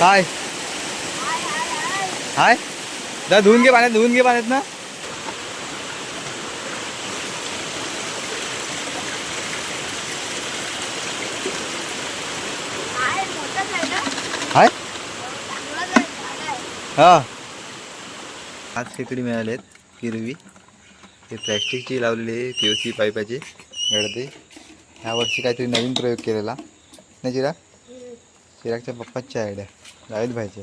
काय हाय. जा धुवून घे पाण्यात धुवून घे पाण्यात ना. हाय. हा. आज खेकडी मिळालेत हिरवी. हे प्लॅस्टिकची लावलेली आहे पी ओ सी पाईपाची. गडदे ह्या वर्षी काहीतरी नवीन प्रयोग केलेला. नाही चिराग? चिरागच्या पप्पाच्या आयड्या जावेद भाईचे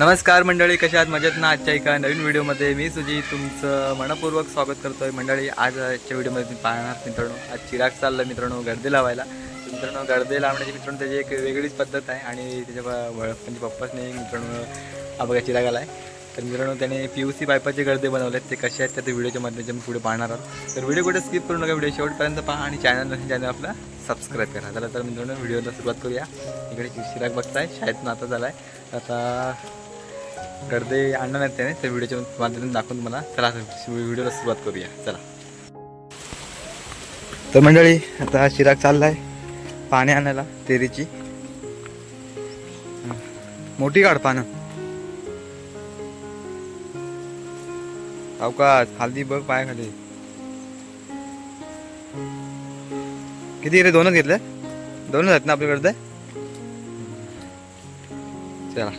नमस्कार मंडळी कशा आहात? मजेत ना आजच्या एका नवीन व्हिडिओमध्ये. मी सुजी तुमचं मनपूर्वक स्वागत करतोय मंडळी. आज आजच्या व्हिडिओमध्ये तुम्ही पाहणार मित्रांनो आज चिराग चाललं मित्रांनो गर्दी लावायला. मित्रांनो गर्दे लावण्याची मित्रांनो त्याची एक वेगळीच पद्धत आहे आणि त्याच्या म्हणजे पप्पाच मित्रांनो हा बघा चिराग आला आहे तर मित्रांनो त्याने पी यू सी पायपाचे गर्दे बनवलेत. ते कसे आहेत त्या व्हिडिओच्या माध्यमातून पुढे पाहणार आहोत. तर व्हिडिओ कुठे स्किप करू नका व्हिडिओ शेवटपर्यंत पहा आणि चॅनल चॅनल आपला सबस्क्राईब करा. चला तर मित्रांनो व्हिडिओला सुरुवात करूया. इकडे चिराग बघताय शाळेतून आता झाला आहे आता गर्दे आणणार नाहीत त्याने. त्या व्हिडिओच्या माध्यमातून दाखवून मला चला व्हिडिओला सुरुवात करूया. चला. तर मंडळी आता हा चिराग चाललाय. पाणी आणायला तेरीची. मोठी काढ पानं. अवकाश हल्दी बघ पाय खाली किती रे दोनच घेतले? दोनच आहेत ना आपल्याकडे चला.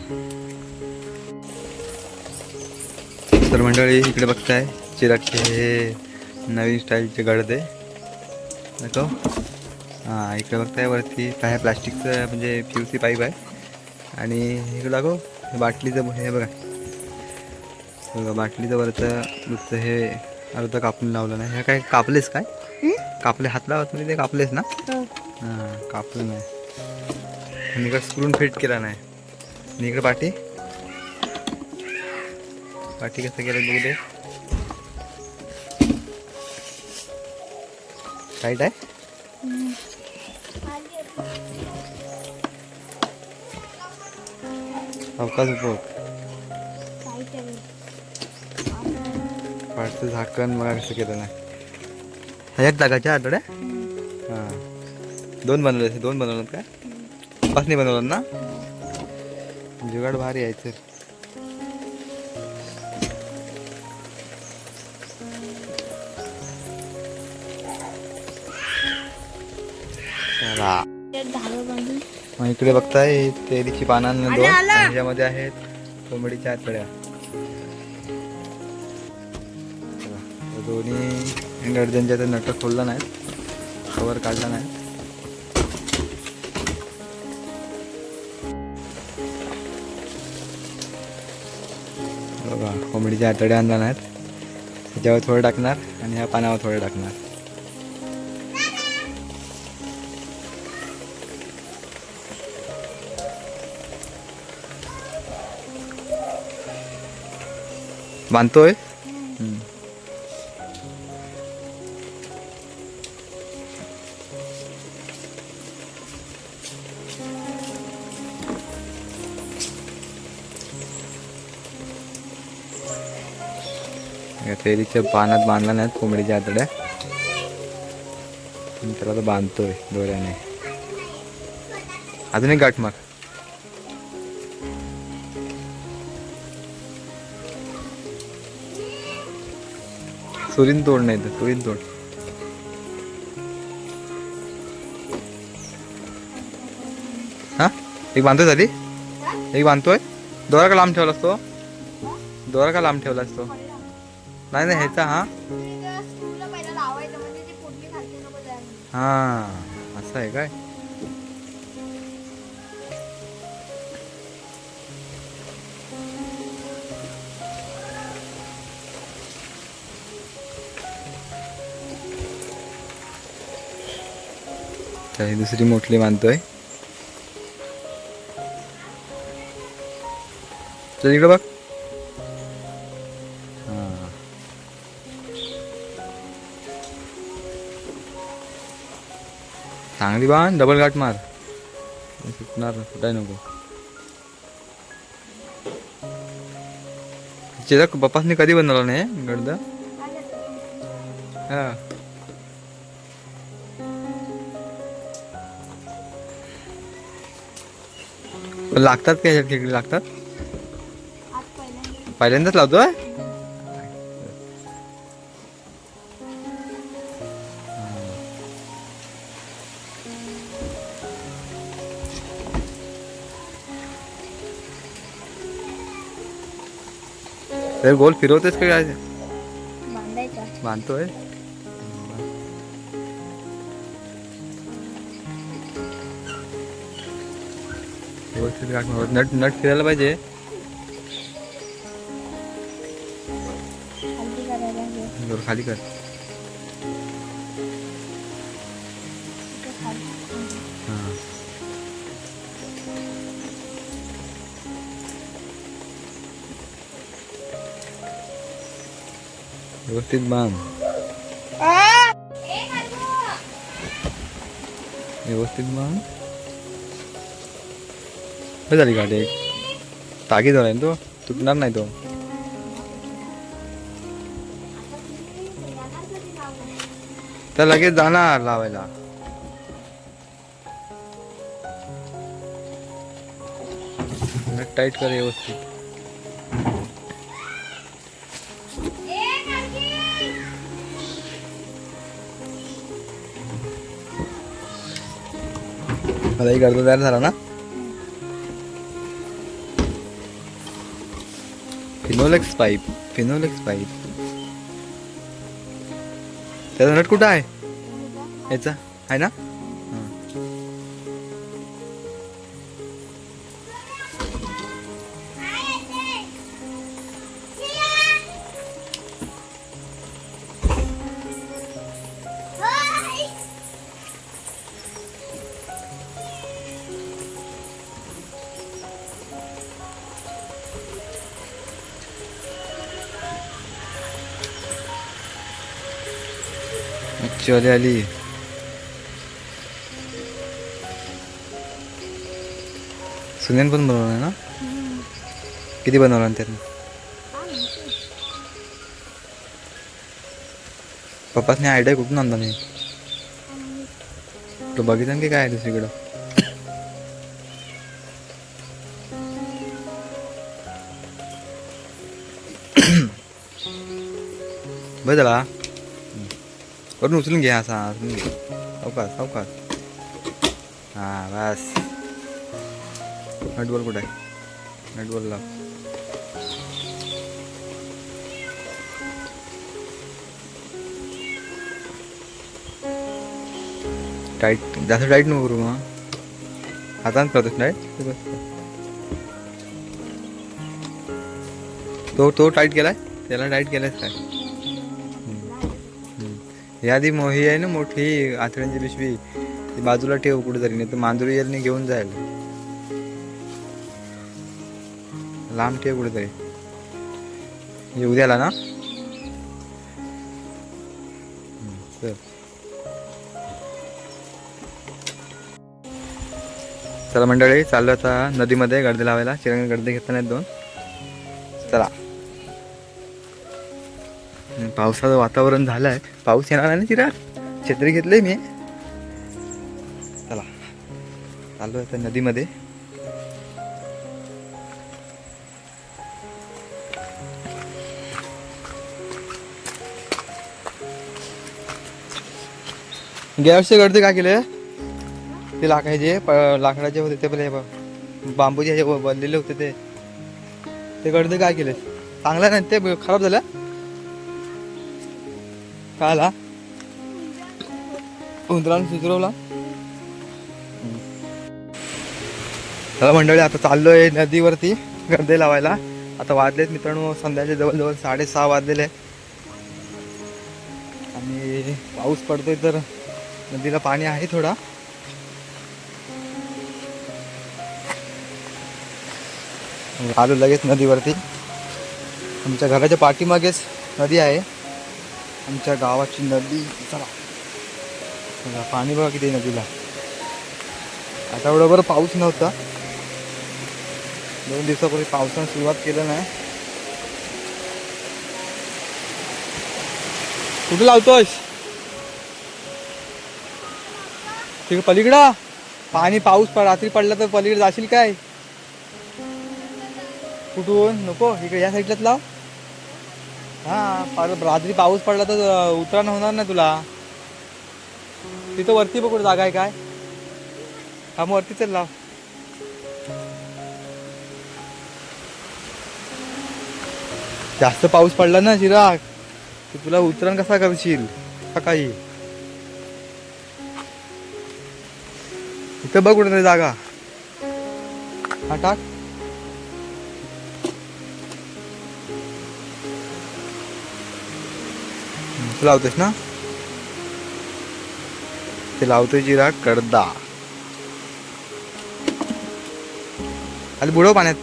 तर मंडळी इकडे बघताय चिरागचे हे नवीन स्टाईलचे गडदे. नको हां इकडे बघताय वरती काय प्लास्टिकचं म्हणजे पी यू सी पाईप आहे. आणि इकडे दाखव हे बाटलीचं हे बघा. बघा बाटलीचं वरचं नुसतं हे अर्ध कापून लावलं नाही. हे काय कापलेस काय? कापले हात लावत म्हणजे ते कापलेस ना? हां. कापलं नाही. आणि इकडे स्क्रून फिट केला नाही. आणि इकडे पाठी पाठी कसं केलं बघू दे. टाईट आहे? अवकाश उपयोग पाठचं झाकण मला कसं केलं नाही. ह्याच्यात टाकायच्या आठवड्या हां. दोन बनवले दोन बनवलं काय? पाच नाही बनवलं ना? जुगाड भारी आहे इकडे बघताय तेरीची पानांना दोन ह्याच्यामध्ये आहेत कोंबडीच्या आतड्या दोन्ही गडद्यांच्या तर नट खोललं नाही कवर काढला नाही. बघा कोंबडीच्या आतड्या आणल्या नाहीत. त्याच्यावर थोडं टाकणार आणि ह्या पानावर थोडं टाकणार. बांधतोय फेरीच्या पानात बांधला नाहीत कोंबडीच्या आतड्या त्याला तो बांधतोय दोऱ्याने अजून एक गाठ मार सुरीन तोड नाही तर सुरीन तोड. हा? एक बांधतोय झाली एक बांधतोय? दोरा का लांब ठेवलास तो? दोरा का लांब ठेवलास तो? नाही नाही ह्याचा हा? हा असं आहे काय? तर ही दुसरी मोठली बांधतोय. चल इकडे बघ. चांगली बाण डबल गाठ मार. सुटणार कुठे नको. चिराग बापासनी कधी बनवला नाही गडद? हा. लागतात का ह्याच्यात खेकडे? लागतात? पहिल्यांदाच लावतोय? गोल फिरवतेस का काय? बांधतोय? गाठ. नट नट फिरायला पाहिजे. खाली कर. व्यवस्थित बांध. व्यवस्थित बांध. झाली गाडी तागी झाला ना तो तुटणार नाही तो तर लगेच जाणार लावायला टाईट कर व्यवस्थित मला एक अर्धा तयार झाला ना फिनोलेक्स पाईप फिनोलेक्स पाईप. त्याचा नट कुठं आहे? याचा आहे ना? मच्छीवाली आली सुनेन पण बनवलं ना? किती बनवलं त्यानं? पप्पासने आयडिया कुठून आणला नाही? तो बघितलं की काय आहे दुसरीकडं? बरं झाला. वरून उचलून घ्या असा उचलून घे सावकाश सावकाश हां बस नटबॉल कुठं आहे नटबॉल लाव टाईट जास्त टाईट नको करू मग हातानं करतोस टाईट तो तो टाईट केलाय त्याला टाईट केलायस काय यादी आधी मो ही आहे ना मोठी आथड्यांची पिशवी. ती बाजूला ठेव कुठे तरी नाही तर मांजरी येईल घेऊन जाईल. लांब ठेव कुठेतरी. येऊ उद्याला ना? चल. चला मंडळी चाललो आता नदीमध्ये गर्दी लावायला. चिरंग गर्दी घेतला नाहीत दोन. चला. पावसाचं वातावरण झालं आहे पाऊस येणार आहे ना चिरा छत्री घेतली मी. चला. चालू आहे आता नदीमध्ये. गॅसचे गडते काय केले ते लाकडाचे प- लाकडाचे होते ते पहिले बांबूचे बनलेले होते ते. ते गडते काय केले चांगलं नाही ते खराब झालं? काय आला उंदरानं सुचरवला चला मंडळी आता चाललोय नदीवरती गर्दे लावायला. आता वाजलेत मित्रांनो संध्याचे जवळजवळ साडेसहा वाजलेले. आहेत. आणि पाऊस पडतोय तर नदीला पाणी आहे थोडा. आलो लगेच नदीवरती. आमच्या घराच्या पाठीमागेच नदी आहे. आमच्या गावाची नदी. चला. पाणी बघा किती नदीला. आता बरोबर पाऊस नव्हता. दोन दिवसापूर्वी पावसानं सुरुवात केलं नाही. कुठे लावतोय तिकडे पलीकडं पाणी पाऊस रात्री पडला तर पलीकडे जाशील काय? कुठून? नको इकडे या साईडलाच लाव. हा रात्री पाऊस पडला तर अं, उतराण होणार नाही तुला. तिथं वरती बघू जागा आहे काय. हा मग वरती चल लाव. जास्त पाऊस पडला ना चिराग तर तुला उतरण कसा करशील? सकाळी. इथं बघ कुठे जागा. हा टाक. लावतेस ना? ते लावतोय जिरा कडदा. आधी बुडव पाण्यात.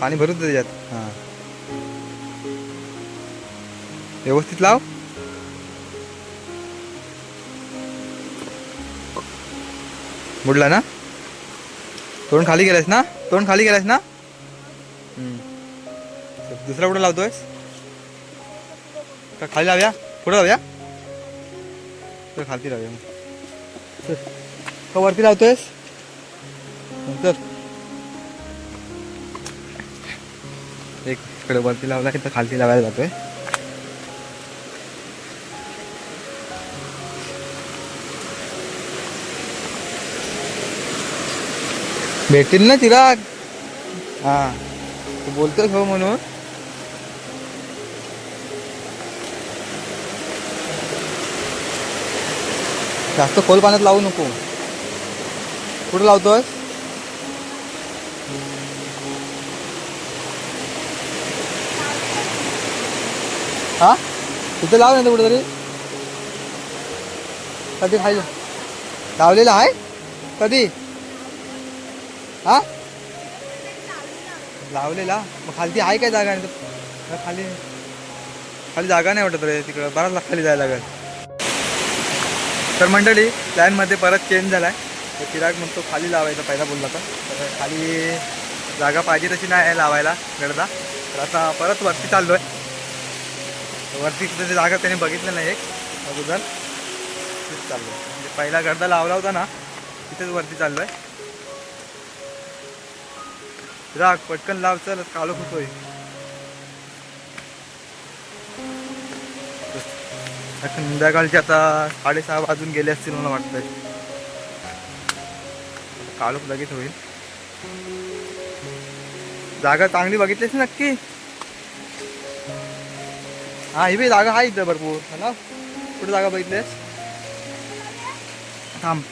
पाणी भरून त्याच्यात. हा. व्यवस्थित लाव. बुडला ना? तोंड खाली गेलास ना? तोंड खाली गेलायस ना? हम्म. दुसरा कुठं लावतोयस? का खाली लावूया पुढं लावूया तर खालती लावूया मग. का वरती लावतोयस? चल. एक इकडे वरती लावला की तर खालती लावायला जातोय. भेटतील ना चिराग? हा. तू बोलतोस हो म्हणून? जास्त खोल पाण्यात लावू नको. कुठं लावतोय? हा? तिथे लाव नाही कुठेतरी. कधी खायला लावलेला आहे कधी? हा? लावलेला? मग खालती आहे काय जागा? नाही तर खाली खाली जागा नाही वाटत रे तिकडं. बराच लाख खाली जायला लागेल. तर मंडळी प्लॅनमध्ये परत चेंज झाला आहे तर चिराग म्हणतो खाली लावायचा पहिला बोलला होता तर खाली जागा पाहिजे तशी नाही आहे लावायला गडदा. तर आता परत वरती चाललो आहे वरती तिथे जागा त्याने बघितलं नाही एक. अगोदर तिथेच चाललो आहे म्हणजे पहिला गडदा लावला होता ना तिथेच वरती चाललो आहे राग पटकन लाव चल कालो होतोय संध्याकाळचे आता साडेसहा वाजून गेले असतील मला वाटतंय. कालोख लगेच होईल जागा चांगली बघितलीस नक्की? हा ही बी जागा आहे इथं भरपूर है ना? कुठे जागा बघितलीस? थांब.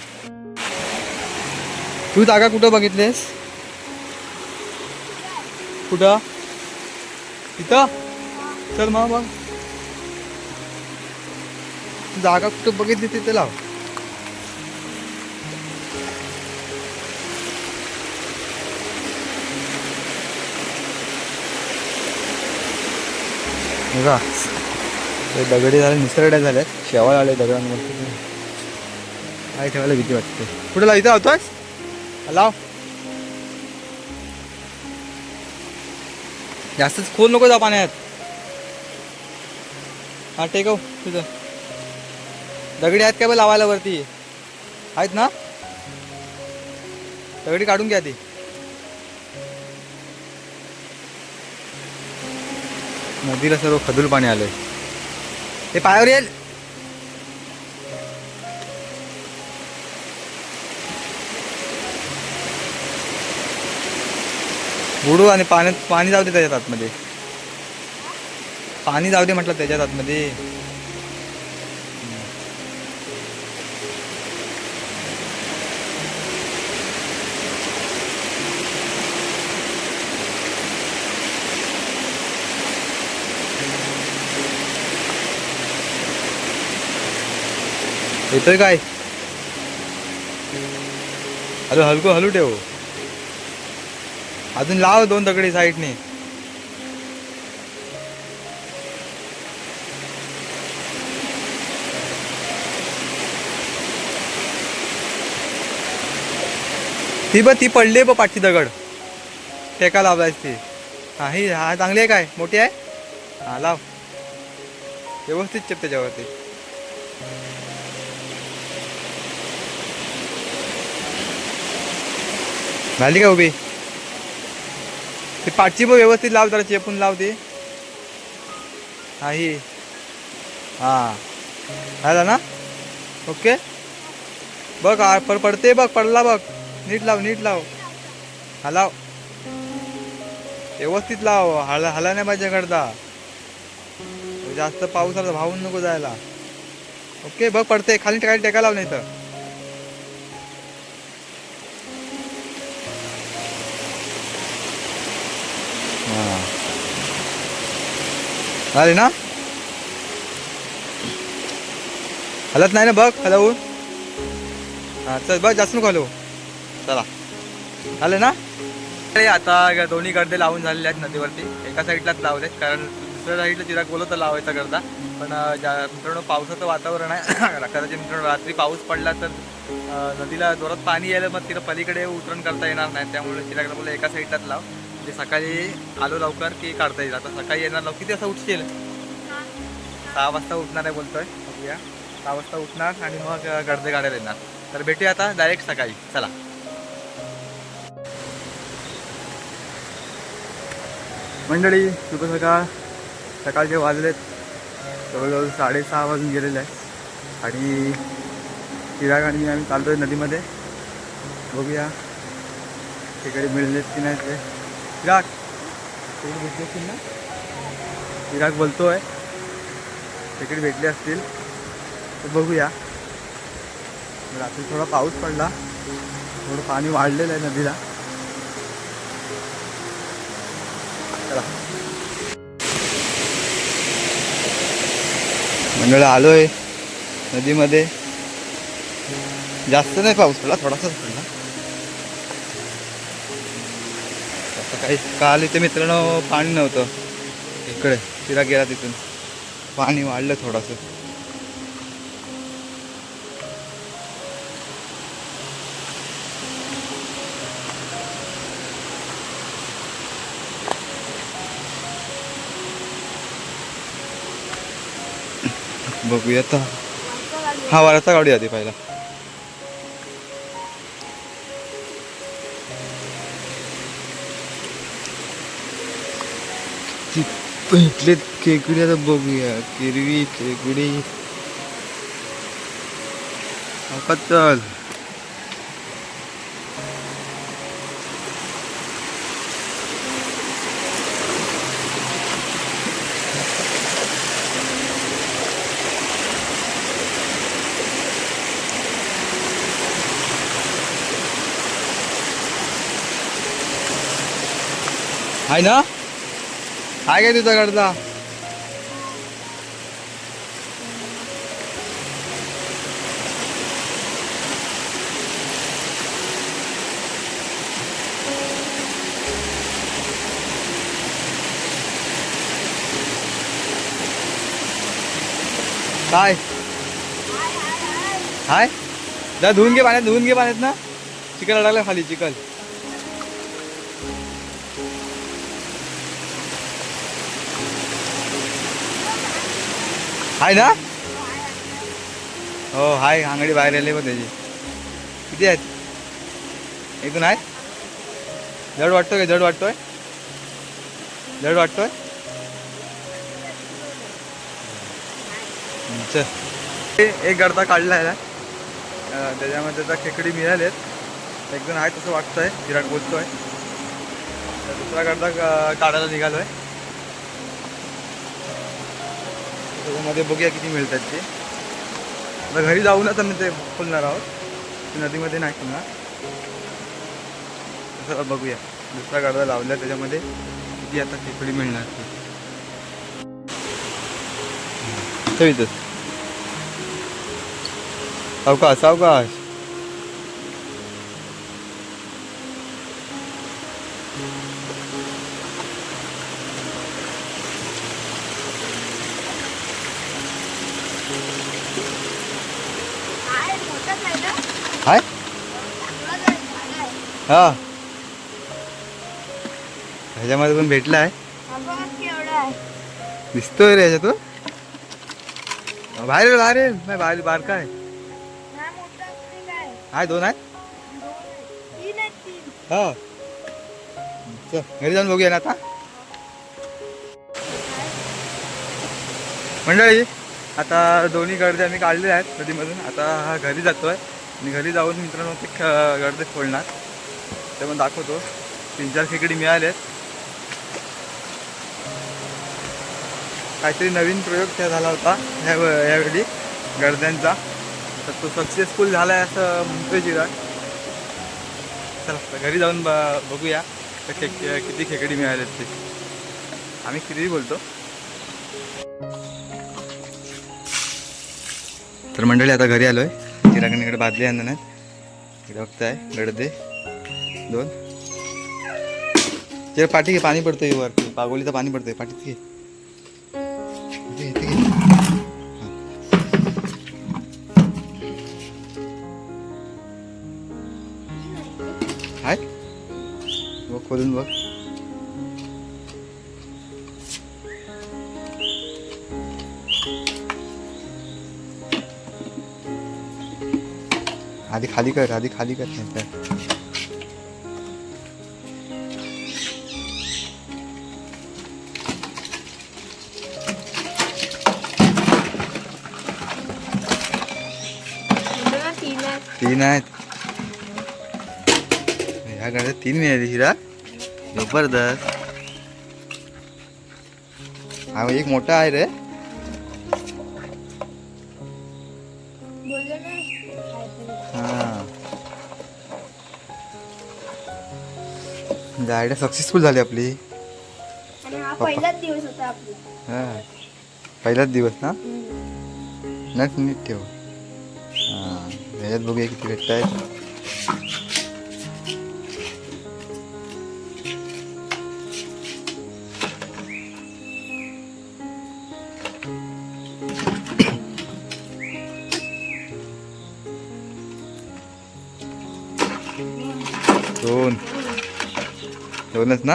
तू जागा कुठं बघितलीस? कुठं? इथं? चल मग मग. जागा कुठं बघितली तिथे लाव. बघा. ते दगडी झाले निसरड्या झाल्यात. शेवाळ आले दगडांवरती. काय ठेवायला भीती वाटते. कुठे लाव इथं लावतोस लाव. जास्तच खोल नको जा पाण्यात. हा टेकव तुझं दगडी आहेत काय बा लावायला वरती? आहेत ना? दगडी काढून घ्या ती. नदीला सर्व खदूल पाणी आलंय. ते पायावर येईल. बुडू आणि पाण्यात पाणी जाऊ दे त्याच्यात आतमध्ये. पाणी जाऊ दे म्हटलं त्याच्यात आतमध्ये. येतोय काय? हॅलो हलको हलू ठेव. अजून लाव दोन दगडी साईडने. ती ब ती पडली ब पाठी दगड. टेका लावलायस ती. हा ही हा चांगली आहे काय? मोठी आहे? हा लाव. व्यवस्थित चेप त्याच्यावरती. झाली का उभी? ती पाठची पण व्यवस्थित लाव जरा चेपून लाव ती. हा ही. हा झाला ना? ओके. बघ पड पडते बघ पडला बघ. नीट लाव नीट लाव. हा लाव. व्यवस्थित लाव. हला हला नाही पाहिजे करता जास्त पाऊस आला भावून नको जायला. ओके बघ पडते. खाली खाली टेका लाव नाही तर. झाले ना? हलत नाही ना बघ हलवून हा चल बघ जास्त नको हलवू. चला. आले ना? अरे आता दोन्ही गर्दे लावून झालेले आहेत नदीवरती. एका साईडलाच लावलेत कारण दुसऱ्या साईडला चिराग बोलत लावायचा करता. पण ज्या मित्रांनो पावसाचं वातावरण आहे. कदाचित मित्रांनो रात्री पाऊस पडला तर नदीला जोरात पाणी यायला मग तिला पलीकडे उतरण करता येणार नाही. त्यामुळे चिरागला बोललं एका साईडलाच लाव. ते सकाळी आलो लवकर की काढता येईल. आता सकाळी येणार लवकर किती वाजता उठशील? सहा वाजता उठणार आहे बोलतोय. बघूया. सहा वाजता उठणार आणि मग गर्दे काढायला येणार. तर भेटूया आता डायरेक्ट सकाळी. चला. मंडळी शुभ सकाळ. सकाळचे वाजलेत जवळजवळ साडेसहा वाजून गेलेले आहे आणि चिराग आणि आम्ही चालतोय नदीमध्ये. बघूया. तिकडे मिळलेत की नाही ते. चिराग तिकडे भेटले असतील ना? चिराग बोलतोय. तिकडे भेटले असतील. तर बघूया. रात्री थोडा पाऊस पडला. थोडं पाणी वाढलेलं आहे नदीला. चला. मंडळ आलोय नदीमध्ये. जास्त नाही पाऊस पडला थोडासाच पडला काल इथे मित्रांनो पाणी नव्हतं. इकडे तिला गेला तिथून. पाणी वाढलं थोडंसं. बघूया तर हा वाराचा गाडी आधी पहिला. भेटलेत खेकडी आता बघूया. किरवी खेकडी. आता चल. आहे ना? आहे काय तुझा करता काय? हाय? जा धुवून घे पाण्यात धुवून घे पाण्यात ना. चिकन अडकलं खाली चिकन आहे ना? हो हाय. आंगडी बाहेर आली पण त्याची. किती आहेत? इथून आहेत जड वाटतोय जड वाटतोय? जड वाटतोय? चल. एक गर्दा काढला आहे त्याच्यामध्ये त्याचा खेकडी मिळालेत. एकदम आहे तसं वाटतंय. विराट बोलतोय. तर दुसरा गडदा अं, काढायला निघालोय. त्याच्यामध्ये बघूया किती मिळतात ते. आता घरी जाऊनच आम्ही ते फुलणार आहोत. ते नदीमध्ये नाही फुलणार तसं बघूया. दुसरा गाडा लावला त्याच्यामध्ये. किती आता खेकडी मिळणार ते. ठेव इथंच. हा. ह्याच्यामध्ये पण भेटला आहे. आहे. दिसतोय रे ह्याच्यातून. बाहेर बाहेर. नाही बाहेर बाहेर काय आहे. दोन आहे? दोन आहेत. तीन आहेत तीन. हा. चल घरी जाऊन बघूया ना आता. मंडळी आता दोन्ही गर्दे आम्ही काढले आहेत नदीमधून. आता हा घरी जातोय. आणि घरी जाऊन मित्रांनो ते गर्दे फोडणार ते पण दाखवतो. तीन चार खेकडी मिळालेत. काहीतरी नवीन प्रयोग त्या झाला होता ह्या यावेळी गर्द्यांचा. तर तो सक्सेसफुल झाला आहे असं म्हणतोय चिराग. चला घरी जाऊन ब- बघूया तर खे किती खेकडी मिळालेत ते. आम्ही कितीही बोलतो? तर मंडळी आता घरी आलोय. चिरागणीकडे बादली आणणार इकडे बघताय गडदे दोन. चिरा पाठी घे, पाणी पडतंय वर. पागोलीचं पाणी पडतंय पाठीत घे. हाय. बघ, खोलून बघ. आधी खाली कर, आधी खाली कर. तीन मिळाली हिरा? जबरदस्त. हा एक मोठा आहे रे. आयडिया सक्सेसफुल झाली आपली. हा पहिलाच दिवस होता आपला. हा. पहिलाच दिवस ना? नट नीट ठेव. हा. ह्याच्यात बघूया किती भेटत आहेत दोनच ना?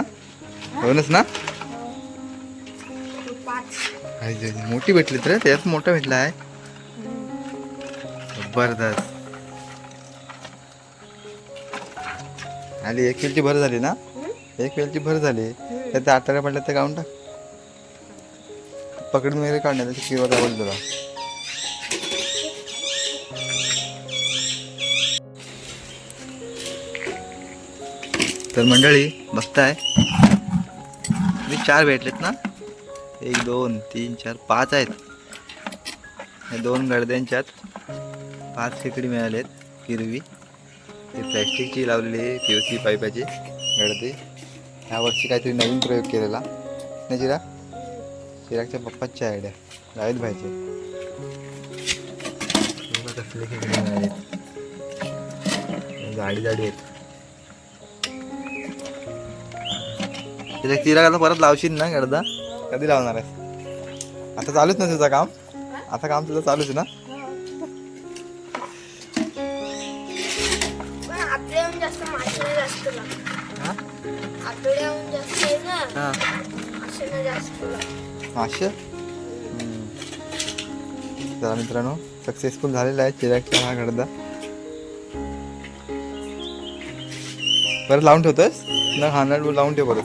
दोनच ना? आई मोठी भेटली तर त्यात मोठा भेटला आहे. जबरदस्त. आली एक वेलची भर झाली ना? एक वेलची भर झाली. त्यात आतड्या पडल्या तर गाऊन टाक. पकडून वगैरे काढण्यात किंवा दावल तुला तर मंडळी बघताय मी चार भेटलेत ना? एक दोन तीन चार पाच आहेत. या दोन गडद्यांच्यात पाच खेकडी मिळालेत किरवी ते प्लॅस्टिकची लावलेली पी ओ सी पाईपाची गडदे ह्या वर्षी काहीतरी नवीन प्रयोग केलेला. नाही चिराग चिरागच्या पप्पाच्या आयड्या लावेत पाहिजे कसले खेकडे मिळालेत. जाडी जाडी आहेत. त्याच्या आता परत लावशील ना गडदा कधी लावणार आहेस? आता चालूच ना तुझं काम? आता काम तुझं चालूच आहे ना? आहे मासे चला मित्रांनो सक्सेसफुल झालेला आहे चिरागचा हा गडदा परत लावून ठेवतोस ना हा नटबोल लावून ठेव परत.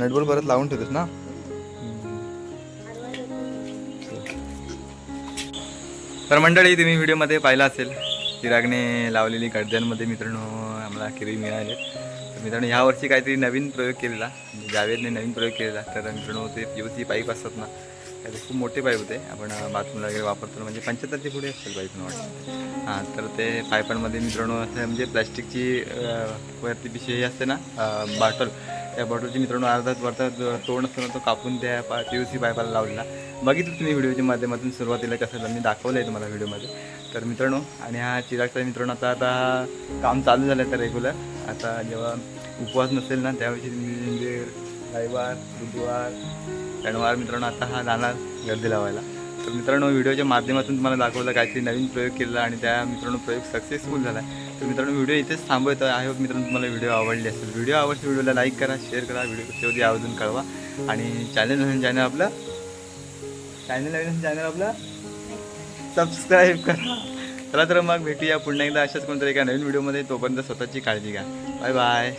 नटबोल परत लावून ठेवतेस ना? तर मंडळी तुम्ही व्हिडिओमध्ये पाहिला असेल चिरागने लावलेली गडद्यांमध्ये मित्रांनो आम्हाला किरी मिळाले. तर मित्रांनो ह्या वर्षी काहीतरी नवीन प्रयोग केलेला म्हणजे जावेदने नवीन प्रयोग केलेला. तर मित्रांनो ते पी सी पाईप असतात ना तर खूप मोठे पाईप होते. आपण बाथरूमला वगैरे वापरतो म्हणजे पंच्याहत्तरचे पुढे असतील पाईप मला वाटतं. हां तर ते पायपांमध्ये मित्रांनो असं म्हणजे प्लॅस्टिकची वरती पिशवी हे असते ना बॉटल त्या बॉटलची मित्रांनो अर्धात वर्धात तोंड असताना तो कापून त्या पा पी यू सी पायपाला लावलेला. बघितलं तुम्ही व्हिडिओच्या माध्यमातून सुरुवातीला कसं मी दाखवलं आहे तुम्हाला व्हिडिओमध्ये. तर मित्रांनो आणि हा चिरागचा मित्रांनो आता आता काम चालू झालं आहे तर रेग्युलर आता जेव्हा उपवास नसेल ना त्यावेळी म्हणजे रविवार बुधवार शनिवार मित्रांनो आता हा जाणार गर्दी लावायला. तर मित्रांनो व्हिडिओच्या माध्यमातून तुम्हाला दाखवलं काहीतरी नवीन प्रयोग केला आणि त्या मित्रांनो प्रयोग सक्सेसफुल झाला. तर मित्रांनो व्हिडिओ इथेच थांबवतो आय होप मित्रांनो तुम्हाला व्हिडिओ आवडली असेल. व्हिडिओ आवडली व्हिडिओला लाईक करा शेअर करा व्हिडिओ कशी आवर्जून कळवा. आणि चॅनल नवीन चॅनल आपलं चॅनल नवीन चॅनल आपलं सबस्क्राईब करा. चला तर मग भेटूया पुन्हा एकदा. अशाच कोणतरी एका नवीन व्हिडिओमध्ये तोपर्यंत स्वतःची काळजी घ्या. Bye bye